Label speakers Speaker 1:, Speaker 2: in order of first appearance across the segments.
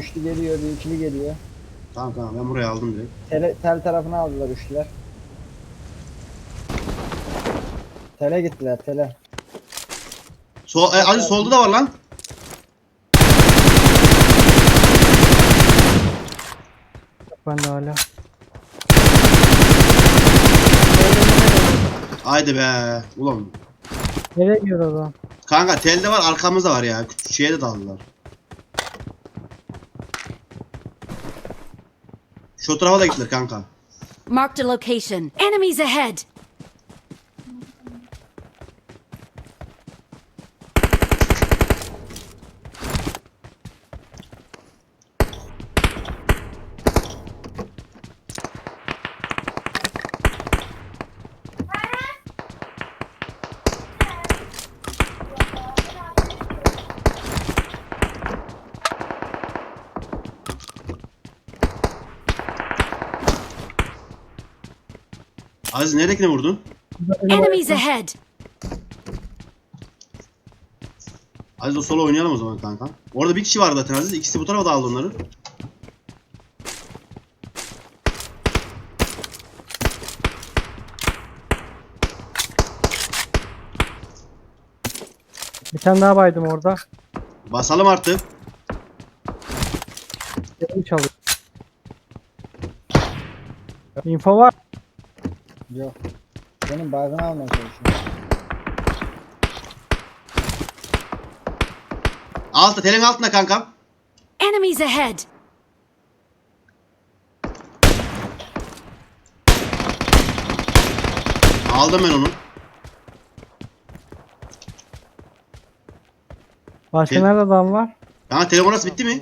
Speaker 1: ikili geliyor.
Speaker 2: Tamam tamam ben buraya aldım direkt.
Speaker 1: Tele, tel tarafına aldılar üçlüler. Tele gittiler tele.
Speaker 2: Sol, e, Ali solda da var lan.
Speaker 3: Ben de hala.
Speaker 2: Haydi be. Ulan.
Speaker 3: Nereye gidiyor adam?
Speaker 2: Kanka telde var arkamızda var ya. Şeye de daldılar. Şu tarafa da gittiler kanka.
Speaker 4: Marked a location. Enemies ahead!
Speaker 2: Aziz neredekine vurdun?
Speaker 4: Enemies ahead!
Speaker 2: Aziz o sola oynayalım o zaman kanka. Orada bir kişi vardı zaten Aziz. İkisi bu tarafa da aldı onları.
Speaker 3: Bir tane daha baydım orada.
Speaker 2: Basalım artık.
Speaker 3: Yerini çalıyor. Info var.
Speaker 1: Yok. Benim baygını almaya çalışıyorum.
Speaker 2: Altta telin altında kankam.
Speaker 4: Enemies ahead!
Speaker 2: Aldım ben onu.
Speaker 3: Başka nerede adam var?
Speaker 2: Kanka telefon orası bitti mi?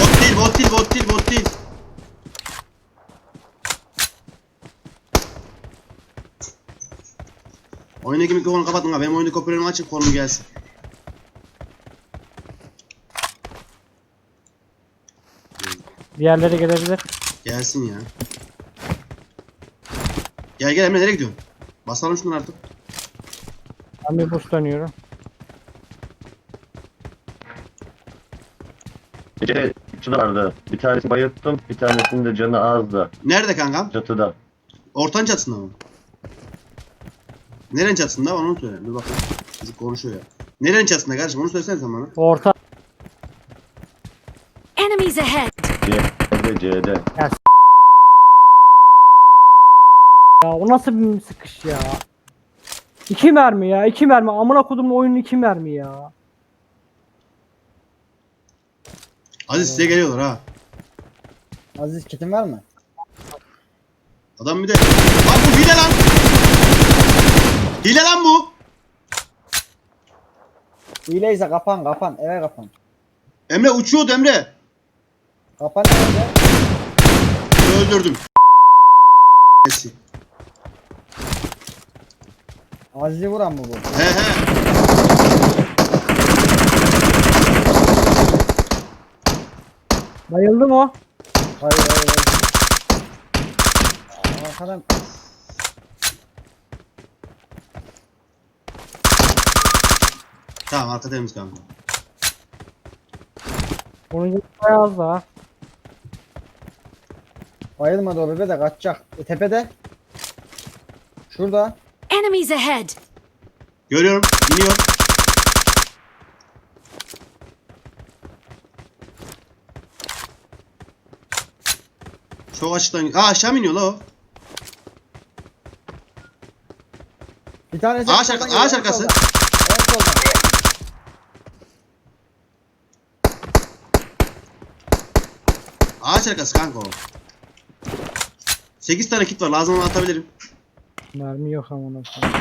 Speaker 2: Bot değil, bot değil, bot değil, bot değil. Oyundaki mikrofonu kapatın ha. Benim oyundaki hoparlörümü açıp konum gelsin.
Speaker 3: Diğerleri gelebilir.
Speaker 2: Gelsin ya. Gel gel Emre nereye gidiyorsun? Basalım şunları artık.
Speaker 3: Ben bir boost dönüyorum.
Speaker 5: Gece vardı. Bir tanesini bayılttım, bir tanesinin de canı azdı.
Speaker 2: Nerede kankam?
Speaker 5: Çatıda.
Speaker 2: Ortan çatısında mı? Nerenin çatısında? Onu söyle. Dur bakayım. Çocuk konuşuyor ya. Nerenin çatısında kardeşim? Onu söylesene sen bana.
Speaker 3: Orta.
Speaker 4: Enemies ahead!
Speaker 5: C'de, C'de.
Speaker 3: Ya o nasıl bir sıkış ya? İki mermi ya. iki mermi. Amına kodumun oyunun iki mermi ya.
Speaker 2: Aziz size geliyorlar ha.
Speaker 1: Aziz kitin var mı?
Speaker 2: Adam bir de... Lan bu hile lan! Hile lan bu!
Speaker 1: Hileyse kapan kapan eve kapan.
Speaker 2: Emre uçuyordu Emre.
Speaker 1: Kapan eve.
Speaker 2: Öldürdüm.
Speaker 1: Aziz'i vuran mı bu?
Speaker 2: He he.
Speaker 3: Bayıldı mı o?
Speaker 1: Hayır hayır hayır. Aa, Arkadan
Speaker 2: Tamam arka temiz kanka.
Speaker 3: Onun gibi beyaz daha.
Speaker 1: bayılmadı o bebe de kaçacak. E, tepede. Şurada.
Speaker 4: Enemies ahead!
Speaker 2: Görüyorum. İniyor. Çok açıktan... Aa aşağı mı iniyor la o?
Speaker 1: Bir tanesi
Speaker 2: Ağaç arka- ağaç arkası.
Speaker 1: soldan. En soldan.
Speaker 2: Ağaç arkası kanka o. 8 tane kit var. Lazım olan atabilirim.
Speaker 3: Mermi yok amına koyayım.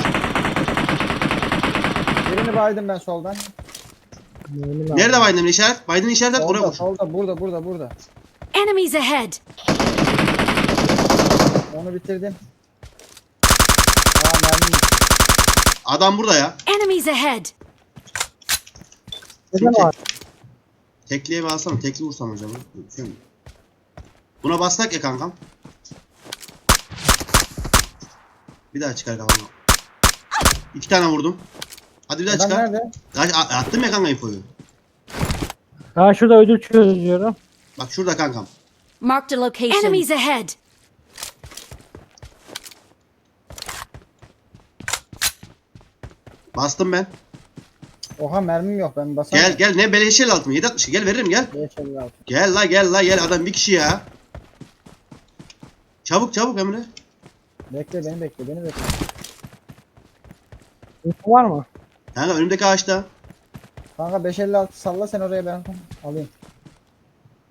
Speaker 1: Birini baydım ben soldan.
Speaker 3: Mermi lazım.
Speaker 2: Nerede Biden'ın işaret? Biden'ın işaret at oraya
Speaker 1: Solda,
Speaker 2: koş.
Speaker 1: solda, burada, burada, burada.
Speaker 4: Enemies ahead!
Speaker 1: Onu bitirdim. Aa mermi.
Speaker 2: Adam burada ya.
Speaker 4: Enemies ahead!
Speaker 3: Neden var?
Speaker 2: Tekliye mi alsam? Tekli vursam acaba? Şey mi? Buna bassak ya kankam. Bir daha çıkar kafamı. İki tane vurdum. Hadi bir daha
Speaker 1: Adam
Speaker 2: çıkar.
Speaker 1: nerede?
Speaker 2: Kaç, a- attım ya kanka infoyu.
Speaker 3: Ha şurada ödül çözüyorum.
Speaker 2: Bak şurada kankam.
Speaker 4: Marked a location. Enemies ahead.
Speaker 2: Bastım ben.
Speaker 1: Oha mermim yok ben basamam.
Speaker 2: Gel gel ne beleşel altı mı? 760 gel veririm gel.
Speaker 1: 556.
Speaker 2: Gel la gel la gel adam bir kişi ya. Çabuk çabuk Emre.
Speaker 1: Bekle beni bekle beni bekle.
Speaker 3: Info var mı?
Speaker 2: Kanka önümdeki ağaçta.
Speaker 1: Kanka 556 salla sen oraya ben alayım.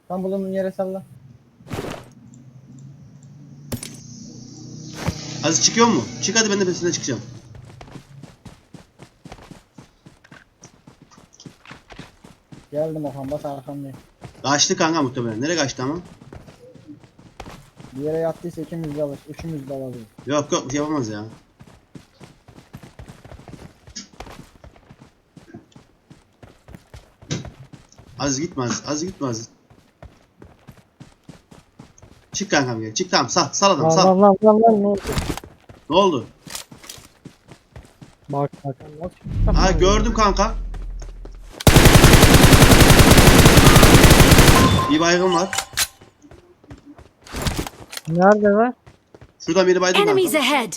Speaker 1: Tam bulunduğun yere salla.
Speaker 2: Aziz çıkıyor mu? Çık hadi ben de peşinden çıkacağım.
Speaker 1: Geldim Okan bas arkamdayım.
Speaker 2: Kaçtı kanka muhtemelen. Nereye kaçtı ama?
Speaker 1: Bir yere yattıysa ikimiz de alır. Üçümüz de alabilir.
Speaker 2: Yok yok bir yapamaz ya. Aziz gitme Aziz. Aziz gitme Aziz. Çık kankam gel. Çık tamam sal. Sal adamı
Speaker 3: Lan
Speaker 2: sal.
Speaker 3: lan lan lan lan ne oldu?
Speaker 2: Ne oldu?
Speaker 3: Bak bak. Nasıl?
Speaker 2: Ha gördüm kanka. Bir baygın var.
Speaker 3: Nerede lan?
Speaker 2: Şuradan biri
Speaker 4: Enemies
Speaker 2: kanka.
Speaker 4: ahead.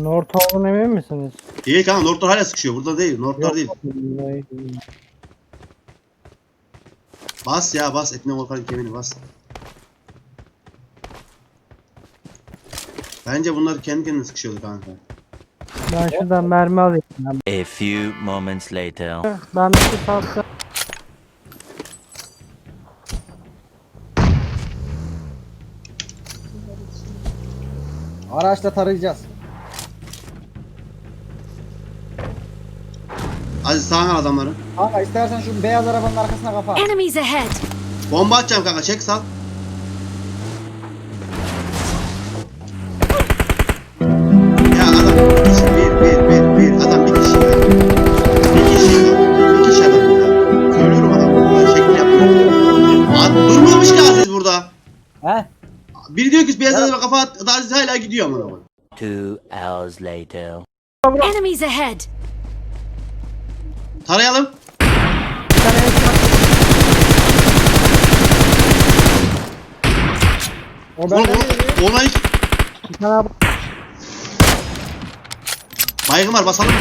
Speaker 3: North olduğunu emin misiniz?
Speaker 2: Değil kanka North'lar hala sıkışıyor. Burada değil. North'lar değil. Bas ya bas. Etine korkarım kemiğini bas. Bence bunlar kendi kendine sıkışıyordu kanka.
Speaker 3: Ben şuradan mermi alayım.
Speaker 6: A few moments later.
Speaker 3: Ben bir şey saatte
Speaker 1: Araçla tarayacağız.
Speaker 2: Aziz sağına al adamları.
Speaker 1: Kanka istersen şu beyaz arabanın arkasına kafa. at.
Speaker 4: Enemies ahead.
Speaker 2: Bomba atacağım kanka. Çek sal. Biri diyor ki beyaz adama kafa at. Aziz hala gidiyor ama.
Speaker 6: Two hours later.
Speaker 4: Enemies ahead.
Speaker 2: Tarayalım.
Speaker 1: O
Speaker 2: Oğlum,
Speaker 1: benden
Speaker 2: o- ona hiç...
Speaker 3: bir tane
Speaker 2: Baygın var basalım mı?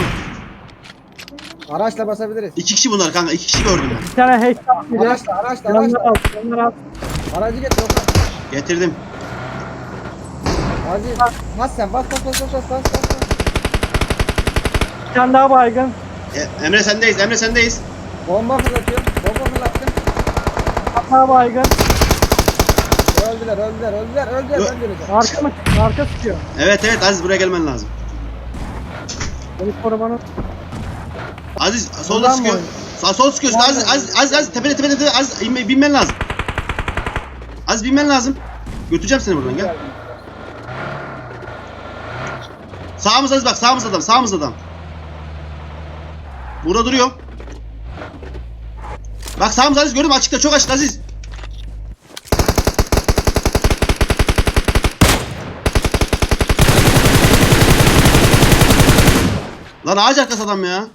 Speaker 1: Araçla basabiliriz.
Speaker 2: İki kişi bunlar kanka. iki kişi gördüm ben.
Speaker 3: bir tane headshot.
Speaker 1: Araçla araçla araçla.
Speaker 3: al, yanlar al.
Speaker 1: Aracı getir Okan.
Speaker 2: Getirdim.
Speaker 1: Aziz bas sen bas bas bas bas bas bas. bas.
Speaker 3: Bir tane daha baygın.
Speaker 2: E, Emre sendeyiz. Emre sendeyiz.
Speaker 1: Bomba fırlatıyorum. Bomba fırlattım.
Speaker 3: Daha baygın.
Speaker 1: Öldüler öldüler öldüler öldüler öldüler.
Speaker 3: Arka mı? Arka sıkıyor.
Speaker 2: Evet evet Aziz buraya gelmen lazım.
Speaker 3: Beni korumanın.
Speaker 2: Aziz solda
Speaker 1: Buradan mı
Speaker 2: sıkıyor.
Speaker 1: oynuyor?
Speaker 2: Sağ sol sıkıyorsun. Aziz Aziz Aziz, Aziz tepede tepede tepede Aziz inme- binmen lazım. Aziz binmen lazım. Götüreceğim seni buradan gel. Sağımız Aziz bak sağımız adam sağımız adam. Burada duruyor. Bak sağımız Aziz gördün mü açıkta çok açık Aziz. Lan ağaç arkası adam ya.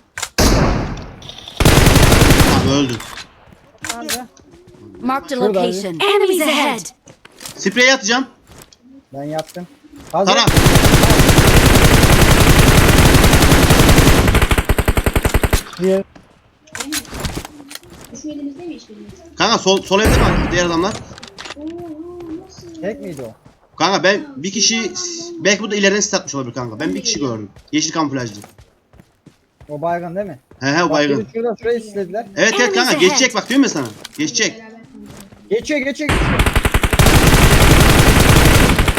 Speaker 2: Abi öldü.
Speaker 3: Nerede?
Speaker 4: Marked a
Speaker 1: Şurada
Speaker 4: location. Enemies ahead.
Speaker 2: Spreye atacağım.
Speaker 1: Ben yattım. Hazır.
Speaker 2: Tara.
Speaker 3: Diğer.
Speaker 7: Şu elimizde mi hiçbirimiz?
Speaker 2: Kanka sol, sol evde mi diğer adamlar?
Speaker 1: Tek miydi o?
Speaker 2: Kanka ben bir kişi belki bu da ileriden sis atmış olabilir kanka. Ben bir kişi gördüm. Yeşil kamuflajlı.
Speaker 1: O baygın değil mi?
Speaker 2: He he o baygın.
Speaker 1: biri Şurada şurayı sislediler.
Speaker 2: Evet evet kanka geçecek bak diyorum ya sana. Geçecek.
Speaker 1: Geçiyor geçiyor geçiyor.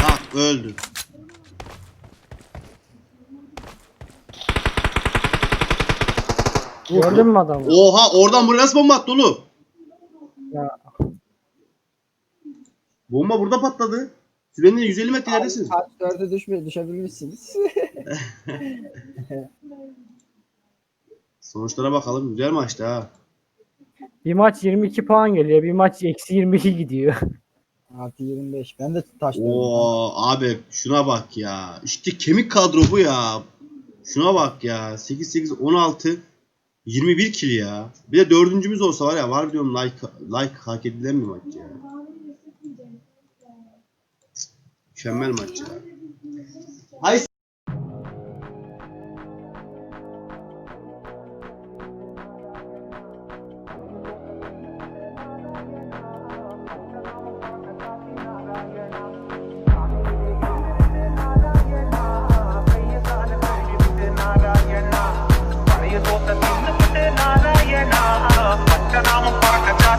Speaker 2: Bak öldü.
Speaker 3: Gördün mü adamı?
Speaker 2: Oha oradan buraya nasıl bomba attı oğlum?
Speaker 3: Ya.
Speaker 2: Bomba burada patladı. Siz benden 150 metre.
Speaker 1: Kaç dörde düşme, düşebilmişsiniz.
Speaker 2: Sonuçlara bakalım. Güzel maçtı ha.
Speaker 3: Bir maç 22 puan geliyor. Bir maç eksi 22 gidiyor.
Speaker 1: Artı 25. Ben de taşladım.
Speaker 2: Oo abi şuna bak ya. İşte kemik kadro bu ya. Şuna bak ya. 8 8 16 21 kill ya. Bir de dördüncümüz olsa var ya var diyorum like like hak edilen bir maç ya. Mükemmel maç ya. Hay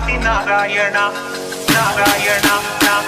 Speaker 7: Nagayana, Nagayana, Nagayana, Nagayana, Nagayana, Nagayana, Nagayana, Nagayana,